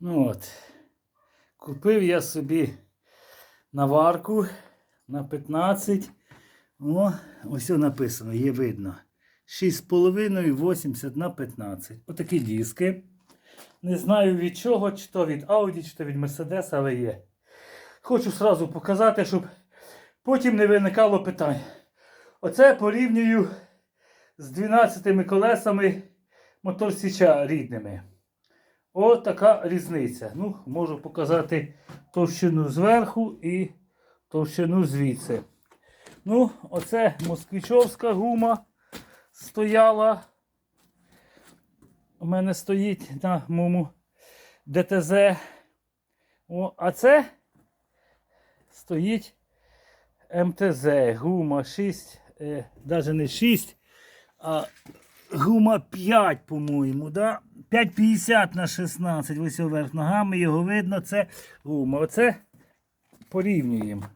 Ну от. Купив я собі наварку на 15. О, ось написано, є видно. 6,5 80 на 15. Отакі диски. Не знаю від чого, чи то від Audi, чи то від Mercedes, але є. Хочу сразу показати, щоб потім не виникало питань. Оце порівнюю з 12 колесами моторсіча рідними. О, така різниця. Ну, можу показати товщину зверху і товщину звідси. Ну, оце москвичовська гума стояла. У мене стоїть на моєму ДТЗ. О, а це стоїть МТЗ. Гума 6, е, навіть не 6, а гума 5, по-моєму. Да? 5,50 на 16. Ось вверх ногами, його видно, це гума. Оце порівнюємо.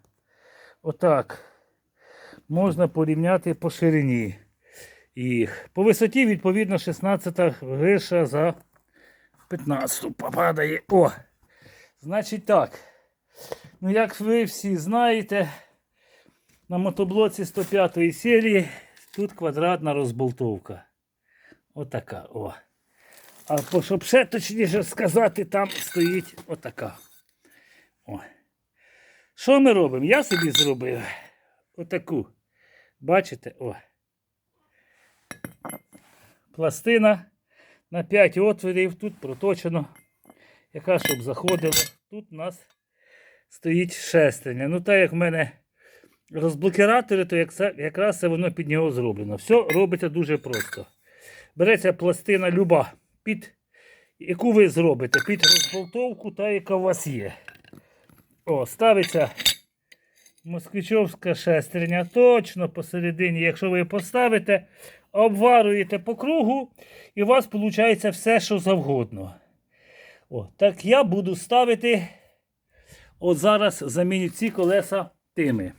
Отак. Можна порівняти по ширині їх. По висоті, відповідно, 16 виша за 15 попадає. О! Значить так. Ну, як ви всі знаєте, на мотоблоці 105 серії тут квадратна розболтовка. Отака. О. А щоб ще точніше сказати, там стоїть отака. О. Що ми робимо? Я собі зробив отаку. Бачите? О. Пластина на 5 отворів. Тут проточено. Яка щоб заходила. Тут у нас стоїть шестерня. Ну, так як в мене розблокіратори, то якраз воно під нього зроблено. Все робиться дуже просто. Береться пластина люба, під яку ви зробите, під розболтовку, та яка у вас є. О, ставиться москвичовська шестерня точно посередині. Якщо ви поставите, обварюєте по кругу, і у вас виходить все, що завгодно. О, так я буду ставити. От зараз заміню ці колеса тими.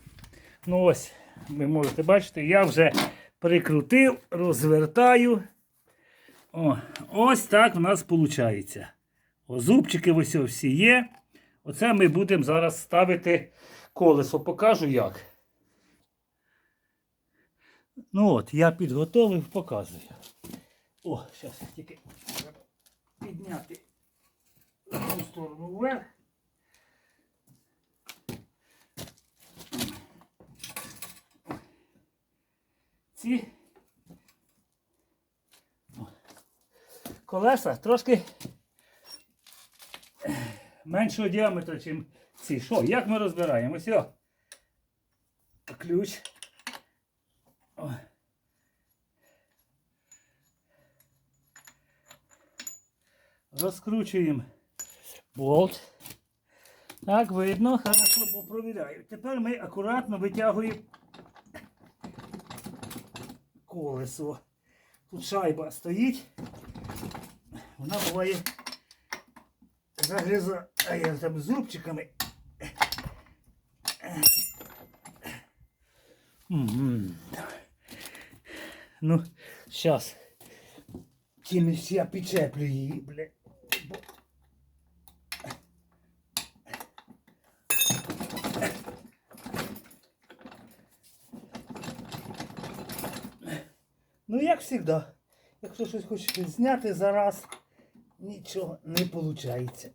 Ну ось, ви можете бачити, я вже прикрутив, розвертаю. О, ось так в нас виходить. О, зубчики ось всі є. Оце ми будемо зараз ставити колесо. Покажу як. Ну от, я підготовив, показую. О, зараз тільки треба підняти одну сторону вверх. Ці О. колеса трошки меншого діаметру, ніж ці. Що, як ми розбираємо? Ось о. ключ. О. Розкручуємо болт. Так, видно, хорошо попровіряю. Тепер ми акуратно витягуємо колесо. Тут шайба стоїть. Вона буває загризає там зубчиками. Ну, зараз. Чимось я підчеплю її, бля. Ну, як завжди, якщо щось хочете зняти зараз, нічого не виходить.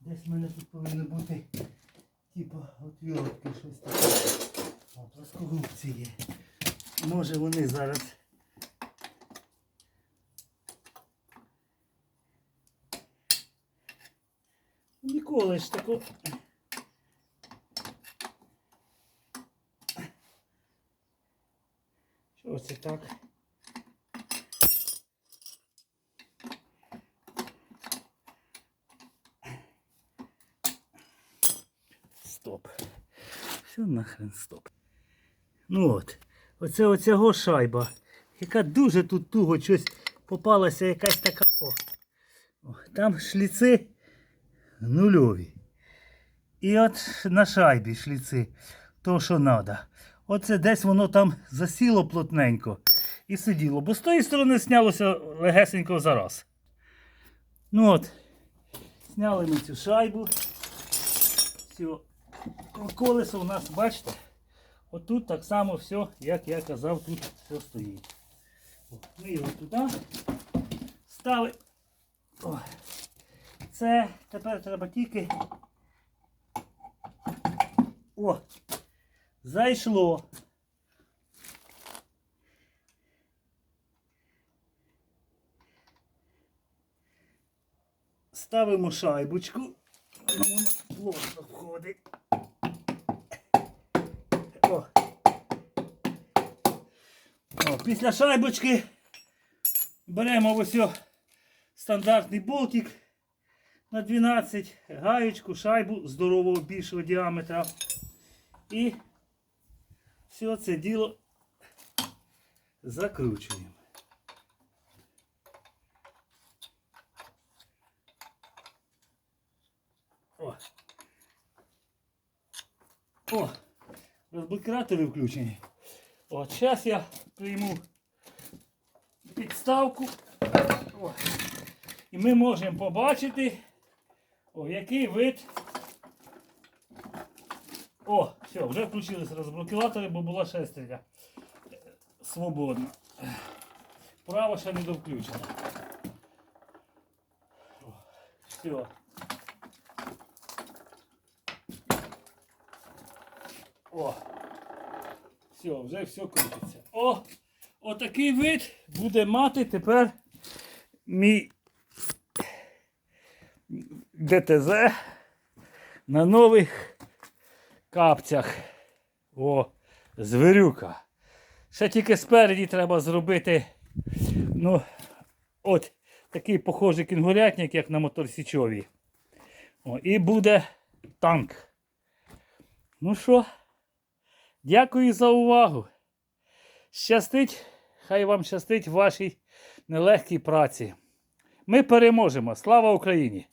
Десь в мене тут повинно бути, типу, отвертки, щось таке. О, плоскогубці є. Може вони зараз. Ніколи ж тако. Що це так? Стоп. Все нахрен стоп. Ну от. Оце оцього шайба, яка дуже тут туго щось попалася якась така. О. О, там шліци нульові. І от на шайбі шліци, то що треба. Оце десь воно там засіло плотненько. і сиділо. Бо з тої сторони снялося легесенько зараз. Ну от, зняли ми цю шайбу. Все. Колесо у нас, бачите, отут так само все, як я казав, тут все стоїть. Ми його туди ставимо. О. Це тепер треба тільки. О! Зайшло. Ставимо шайбочку. Вона плотно входить. О. О, після шайбочки беремо ось стандартний болтик на 12, гаєчку, шайбу здорового більшого діаметра. І все це діло закручуємо. О. О, розблокиратори включені. От, зараз я прийму підставку. О. І ми можемо побачити, о, який вид. О, все, вже включилися розблокатори, бо була шестерня е, свободна. Право ще не довключено. Все. О. Все, вже все крутиться. О! Отакий вид буде мати тепер мій ДТЗ на нових капцях. О, звирюка. Ще тільки спереді треба зробити. Ну, от такий похожий кінгурятник, як на моторсічові. О, і буде танк. Ну що, дякую за увагу. Щастить, хай вам щастить вашій нелегкій праці. Ми переможемо. Слава Україні!